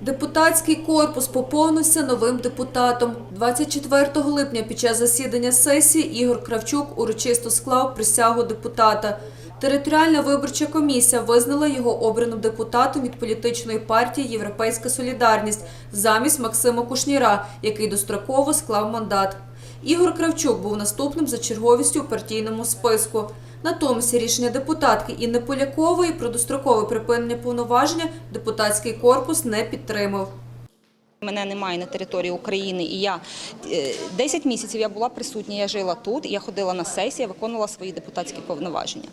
Депутатський корпус поповнився новим депутатом. 24 липня під час засідання сесії Ігор Кравчук урочисто склав присягу депутата. Територіальна виборча комісія визнала його обраним депутатом від політичної партії Європейська Солідарність замість Максима Кушніра, який достроково склав мандат. Ігор Кравчук був наступним за черговістю у партійному списку. Натомість рішення депутатки Інни Полякової про дострокове припинення повноваження депутатський корпус не підтримав. Мене немає на території України, і я е, 10 місяців я була присутня. Я жила тут. Я ходила на сесії, виконувала свої депутатські повноваження.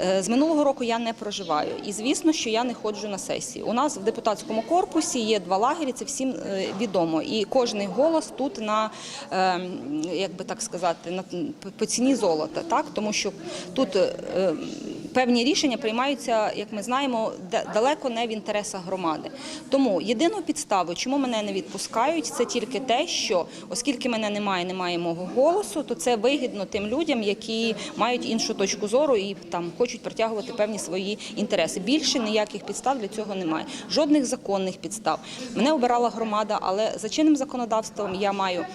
Е, З минулого року я не проживаю, і звісно, що я не ходжу на сесії. У нас в депутатському корпусі є два лагері. Це всім е, відомо. І кожний голос тут на е, як би так сказати, на по ціні золота, так тому що тут. Певні рішення приймаються, як ми знаємо, далеко не в інтересах громади. Тому єдиною підставою, чому мене не відпускають, це тільки те, що оскільки мене немає, немає мого голосу, то це вигідно тим людям, які мають іншу точку зору і там хочуть притягувати певні свої інтереси. Більше ніяких підстав для цього немає. Жодних законних підстав. Мене обирала громада, але за чинним законодавством я маю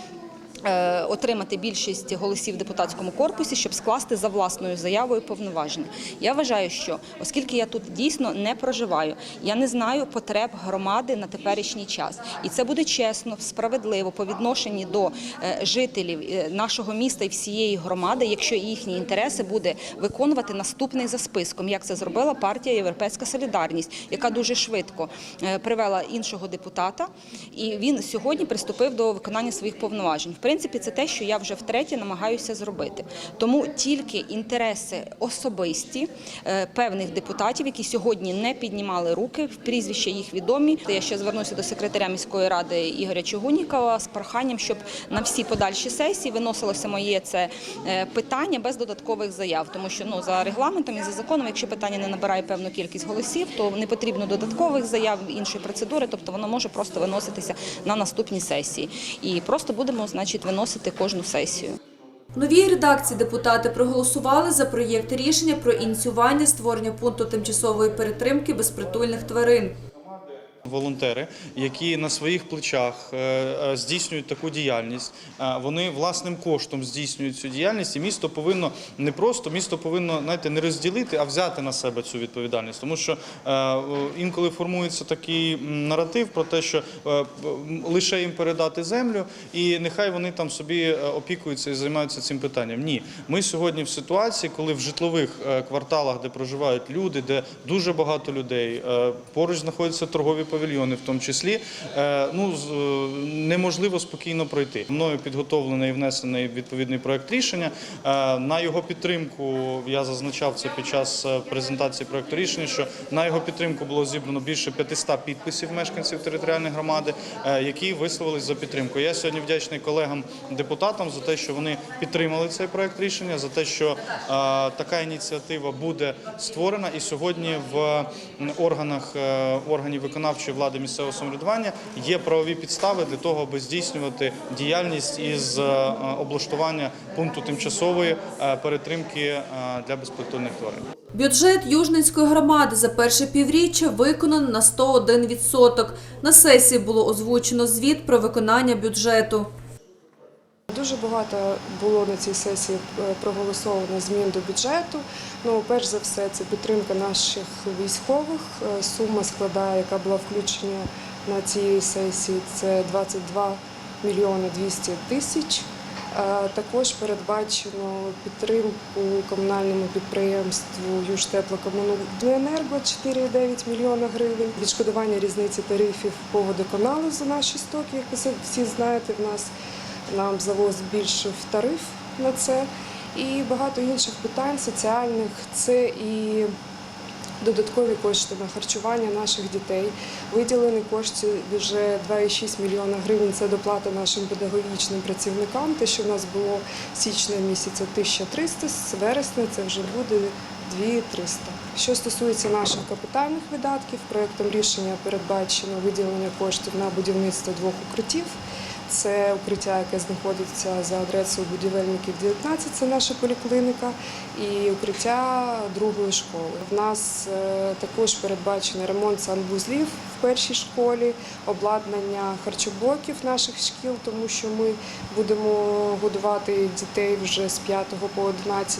отримати більшість голосів в депутатському корпусі, щоб скласти за власною заявою повноваження. Я вважаю, що оскільки я тут дійсно не проживаю, я не знаю потреб громади на теперішній час, і це буде чесно, справедливо по відношенні до е, жителів е, нашого міста і всієї громади, якщо їхні інтереси буде виконувати наступний за списком, як це зробила партія Європейська Солідарність, яка дуже швидко е, привела іншого депутата, і він сьогодні приступив до виконання своїх повноважень. В принципі, це те, що я вже втретє намагаюся зробити. Тому тільки інтереси особисті е, певних депутатів, які сьогодні не піднімали руки, прізвища їх відомі. Я ще звернуся до секретаря міської ради Ігоря Чугунікова з проханням, щоб на всі подальші сесії виносилося моє це е, питання без додаткових заяв, тому що ну за регламентом і за законом, якщо питання не набирає певну кількість голосів, то не потрібно додаткових заяв іншої процедури, тобто воно може просто виноситися на наступні сесії. І просто будемо, значить, виносити кожну сесію. В новій редакції депутати проголосували за проєкт рішення про ініціювання створення пункту тимчасової перетримки безпритульних тварин. Волонтери, які на своїх плечах е, е, здійснюють таку діяльність, е, вони власним коштом здійснюють цю діяльність, і місто повинно не просто місто повинно знаєте, не розділити, а взяти на себе цю відповідальність. Тому що інколи формується такий наратив про те, що лише їм передати землю, і нехай вони там собі опікуються і займаються цим питанням. Ні, ми сьогодні в ситуації, коли в житлових кварталах, де проживають люди, де дуже багато людей, поруч знаходяться торгові павільйони, в тому числі, е, ну е, неможливо спокійно пройти. Мною підготовлений і внесений відповідний проект рішення. Е, На його підтримку я зазначав це під час презентації проекту рішення, що на його підтримку було зібрано більше 500 підписів мешканців територіальної громади, які висловились за підтримку. Я сьогодні вдячний колегам депутатам за те, що вони підтримали цей проект рішення, за те, що така ініціатива буде створена, і сьогодні в органах органів виконавчої влади місцевого самоврядування є правові підстави для того, аби здійснювати діяльність із е, облаштування пункту тимчасової е, перетримки е, для безпритульних тварин. Бюджет Южненської громади за перше півріччя виконано на 101%. На сесії було озвучено звіт про виконання бюджету. Дуже багато було на цій сесії е, проголосовано змін до бюджету. Ну, перш за все, це підтримка наших військових. Е, Сума складає, яка була включена на цій сесії, це 22 мільйони 200 тисяч. Е, Також передбачено підтримку комунальному підприємству «Южтеплокомуненерго» 4,9 мільйона гривень, відшкодування різниці тарифів по водоканалу за наші стоки, як ви всі знаєте, в нас нам завоз збільшив тариф на це. І багато інших питань соціальних це і додаткові кошти на харчування наших дітей. Виділені кошти вже 2,6 мільйона гривень. Це доплата нашим педагогічним працівникам. Те, що в нас було січня місяця 1300, з вересня це вже буде 2300. Що стосується наших капітальних видатків, проектом рішення передбачено виділення коштів на будівництво двох укриттів Це укриття, яке знаходиться за адресою будівельників 19, це наша поліклініка, і укриття другої школи. В нас е, також передбачений ремонт санвузлів в першій школі, обладнання харчоблоків наших шкіл, тому що ми будемо годувати дітей вже з 5 по 11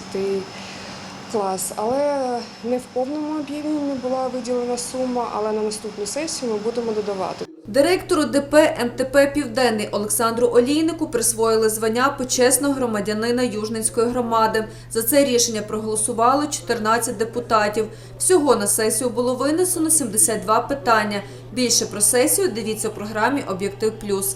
клас. Але не в повному об'ємі була виділена сума, але на наступну сесію ми будемо додавати. Директору ДП МТП Південний Олександру Олійнику присвоїли звання почесного громадянина Южненської громади. За це рішення проголосувало 14 депутатів. Всього на сесію було винесено 72 питання. Більше про сесію дивіться у програмі Об'єктив Плюс.